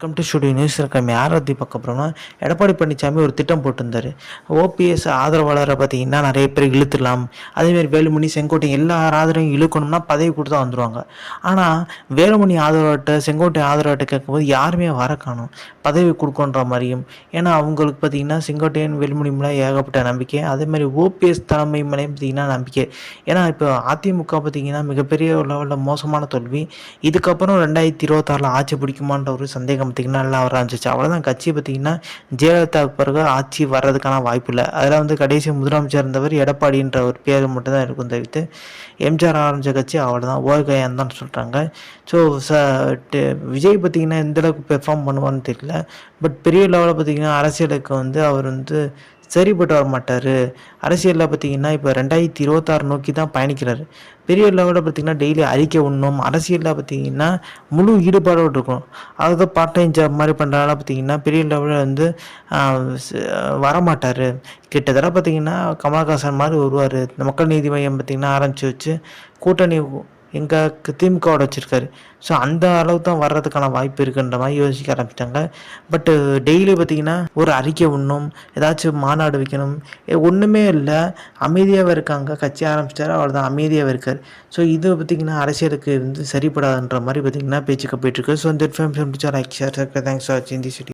Welcome to studio news இருக்கம் யாரை பற்றி பார்க்க போகிறோம்னா எடப்பாடி பழனிசாமி ஒரு திட்டம் போட்டிருந்தாரு. ஓபிஎஸ் ஆதரவாளரை பார்த்தீங்கன்னா நிறைய பேர் இழுத்துடலாம். அதேமாதிரி வேலுமணி செங்கோட்டை எல்லா ஆதரவையும் இழுக்கணும்னா பதவி கொடுத்தா வந்துடுவாங்க ஆனால் வேலுமணி ஆதரவாட்ட செங்கோட்டை ஆதரவாட்ட கேட்கும்போது யாருமே வர காணும். பதவி கொடுக்கன்ற மாதிரியும். ஏன்னா அவங்களுக்கு பார்த்தீங்கன்னா செங்கோட்டையன் வேலுமணி மேலே ஏகப்பட்ட நம்பிக்கை. அதேமாதிரி ஓபிஎஸ் தலைமை மேலேயும் பார்த்தீங்கன்னா நம்பிக்கை. ஏன்னா இப்போ அதிமுக பார்த்தீங்கன்னா மிகப்பெரிய லெவலில் மோசமான தோல்வி. இதுக்கப்புறம் ரெண்டாயிரத்தி இருபத்தாறில் ஆட்சி பிடிக்குமான்ற ஒரு சந்தேகம் பார்த்திங்கன்னா எல்லாம் வர ஆரம்பிச்சிச்சு அவ்வளோதான் கட்சி பார்த்திங்கன்னா ஜெயலலிதா பிறகு ஆட்சி வர்றதுக்கான வாய்ப்பு இல்லை. அதில் வந்து கடைசி முதலமைச்சர் இருந்தவர் எடப்பாடின்ற ஒரு பேர் மட்டும்தான் இருக்கும் தவிர்த்து எம்ஜிஆர் ஆரம்பித்த கட்சி அவ்வளோதான் ஓய்கையான்னு தான் சொல்கிறாங்க ஸோ ச விஜய் பார்த்திங்கன்னா எந்தளவுக்கு பெர்ஃபார்ம் பண்ணுவான்னு தெரியல. பட் பெரிய லெவலில் பார்த்திங்கன்னா அரசியலுக்கு வந்து அவர் வந்து சரிப்பட்டு வர மாட்டார் அரசியலில் பார்த்தீங்கன்னா இப்போ ரெண்டாயிரத்தி இருபத்தாறு நோக்கி தான் பயணிக்கிறார். பெரிய லெவலில் பார்த்தீங்கன்னா டெய்லி அறிக்கை உண்ணும். அரசியலில் பார்த்தீங்கன்னா முழு ஈடுபாடோடு இருக்கும் அதாவது பார்ட் டைம் ஜாப் மாதிரி பண்ணுறதால பார்த்திங்கன்னா பெரிய லெவலில் வந்து வரமாட்டார். கிட்டத்தட்ட பார்த்திங்கன்னா கமலஹாசன் மாதிரி வருவார். இந்த மக்கள் நீதி மையம் பார்த்திங்கன்னா ஆரம்பித்து வச்சு கூட்டணி எங்கள் திமுகவோட வச்சுருக்காரு. ஸோ அந்த அளவு தான் வர்றதுக்கான வாய்ப்பு இருக்குன்ற மாதிரி யோசிக்க ஆரம்பிச்சிட்டாங்க. பட்டு டெய்லி பார்த்திங்கன்னா ஒரு அறிக்கை ஒன்றும் ஏதாச்சும் மாநாடு வைக்கணும் ஒன்றுமே இல்லை. அமைதியாகவே இருக்காங்க. கட்சி ஆரம்பிச்சிட்டாரு அவ்வளோதான் அமைதியாகவே இருக்கார். ஸோ இது பார்த்திங்கன்னா அரசியலுக்கு வந்து சரிப்படாதுன்ற மாதிரி பார்த்திங்கன்னா பேச்சுக்கு போயிட்டுருக்கு ஸோ இந்த இன்ஃபர்மேஷன் பிடிச்சா லைக் ஷேர் தேங்க்ஸ் ஃபார் வாட்சிங் தி சிட்டி